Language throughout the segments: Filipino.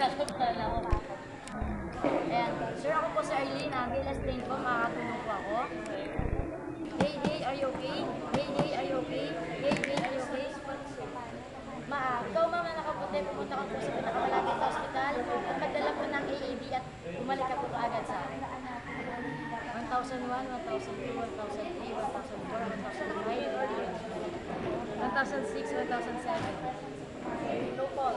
Nagkakalap na lang ako. Ayan. Sir, ako po si Arlene. Ah. Ang last lane po, makakatulong po ako. Hey, hey, are you okay? Hey, hey, are you okay? Hey, hey, are you okay? Ma, ikaw mama nakapunta, pumunta ka po sa pinakamalapit sa ospital. Pagpadala po ng AAB at bumalik ka po agad sa akin. 1,001, 1,002, 1,003, 1,004, 1,005. One thousand six, one thousand seven. No call.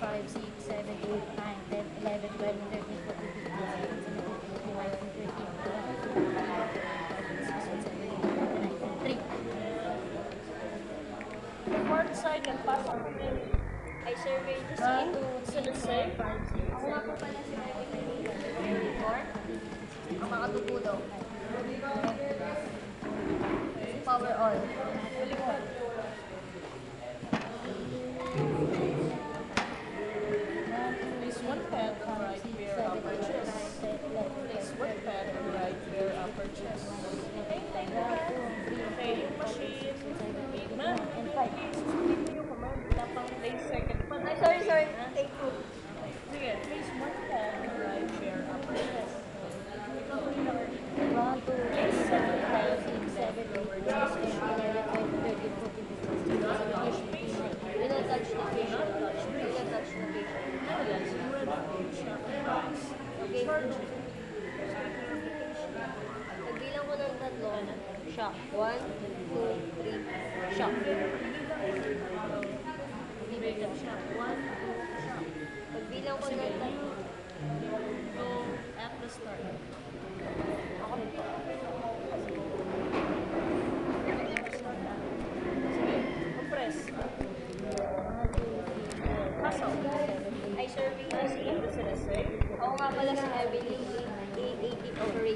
5, 6, 7, 8, 9, 10, 11, 12, 13, 14, 15, 16, 17, 18, 19, 20, 21, 22, 23, 24, 25, 26, 27, 28, 29, 30. Report, sir, nagpass on I surveyed the city to sunod, sir. Ako nga po pala si Mike Report, ang mga tubulo. Power on. Nagbilang ko ng tatlo. Shock. One, two, three. Shock. Pagbilang ko ng tatlo. Two,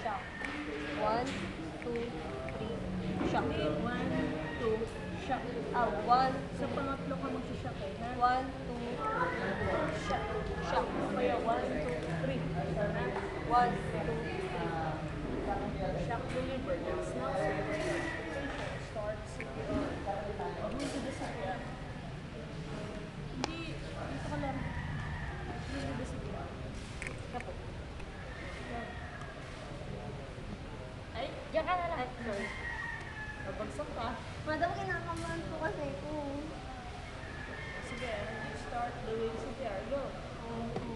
siya. One, two, three, shock. One, two, shock. Ah, one, Sa pangatlo ka magsishock eh. ha? one, two, shock, shock. Kaya one, two, three. Tama? One, two, Shock deliver. That's not surgery. Start CPR. Huwag mo dito sa CPR. Hindi, dito ka lang. Sa Kapag. Diyan ka na lang. Sorry. Nabagsak ka. Madam, kinakamahan po kasi ko. Sige, start doing CPR. Go. Um,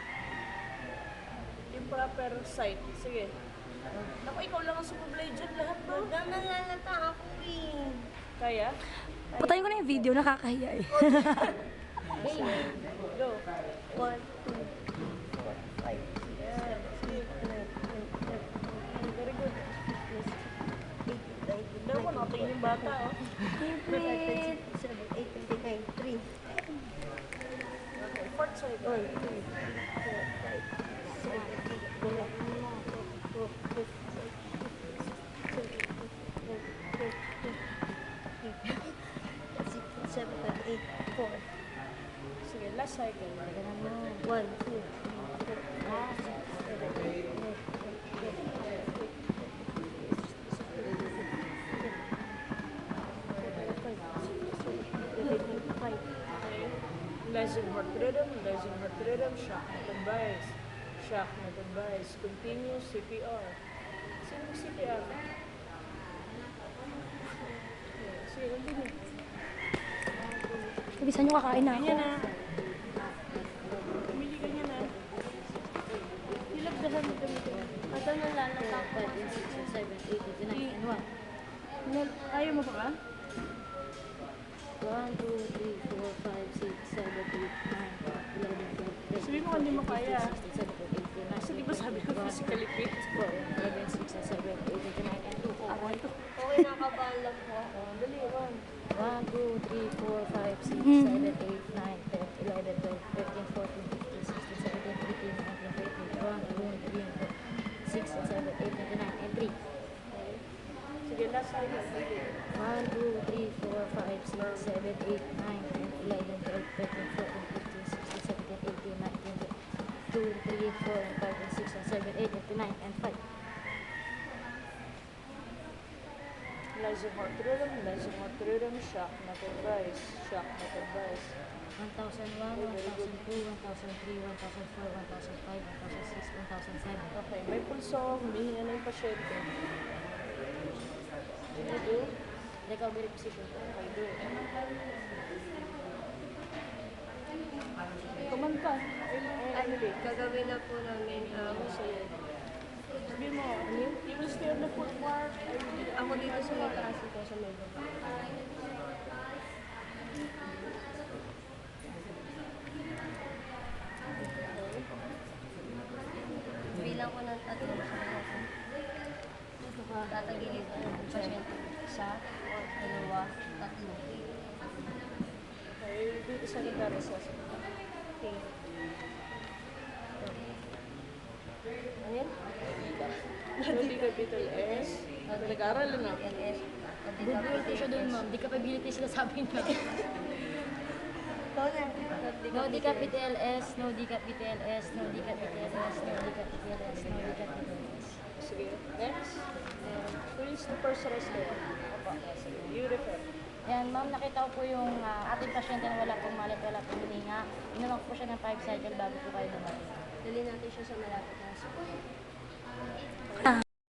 proper side. Sige. Naku, ikaw lang ang sumublay dyan lahat, no? Madam, nalalata ako eh. Kaya? Patayin ko na yung video, nakakahiya eh. Go. One, two, four, five, six, seven, eight, nine, ten, Very good. eight, nine, Daw mo, nakatingin yung bata, oh. Favorite. Seven, eight, nine, three. Okay, fourth side. One, two, three, four, five, seven, eight, four. Sige, last cycle. Heart rhythm, heart rhythm, shock advice. Shock not advice. Continue CPR. Sino yung CPR? Sige, continue. Ibisan nyo kakain na ako. Ganyan na. Pumili ka niya na. Ilagdahan mo kami ito. Ito na lalapang 5, 6, 7, 8, 9, and 1. Ayaw mo pa ka? 1, 2, 3, 4, 5, 6, 7, 8, 9, 11, 12, 13, Sabi mo kung hindi mo kaya. 16, 17, 18, 19, Kasi di ba sabi ko physically fit? 4, 11, 16, 17, 18, 19, and 2. Ako ito. Okay, nakabahan lang po ako. Dali, one. 1, 2, 3, 4, 5, 6, Hmm. 7, 8, 9, 10, 11, 12, 13, 14, 15, 16, 17, 18, 19, 20, 1, 2, 3, 4, 6, 7, 8, 9, and 3. Sige, last cycle. 1, 2, 3, 4, 5, 6, 7, 8, 9, 10, 11, 12, 13, 14, 15, 16, 17, 18, 19, 2, 3, 4, 5, 6, 7, 8, 9, and 5. Lesson heart rhythm, lesson heart rhythm, shock not advice. Shock not advice. 1001, 1002, 1003, 1004, 1005, 1006, 1007. Okay, may pulso, humihinga na yung pasyente. Sige, do. Recovery position. Okay, do. Emily. Gagawin na po namin um, Sabi mo, you will stay on the footwork. ako dito sa may taas ito sa may baba. Bilang ko ng tatlo sa mga tatagilid ko ng pasyente. Isa, dalawa, tatlo. Okay, dito sa lugar sa Okay. Ano yan? Hindi capital S. Nag-aaral na. Quality siya doon, ma'am. Di capability sila sabi niya. No di capital S, no di capital S, no di capital S, no di capital S, no di capital S. Sige, next. Who is the? Opa, sige. You refer. Yan, ma'am, nakita ko po yung ah, ating pasyente na wala pong malit, wala pong hininga. Inunok po siya ng 5 cycle bago po kayo dumating. Dali natin siya sa malapit na. Ah.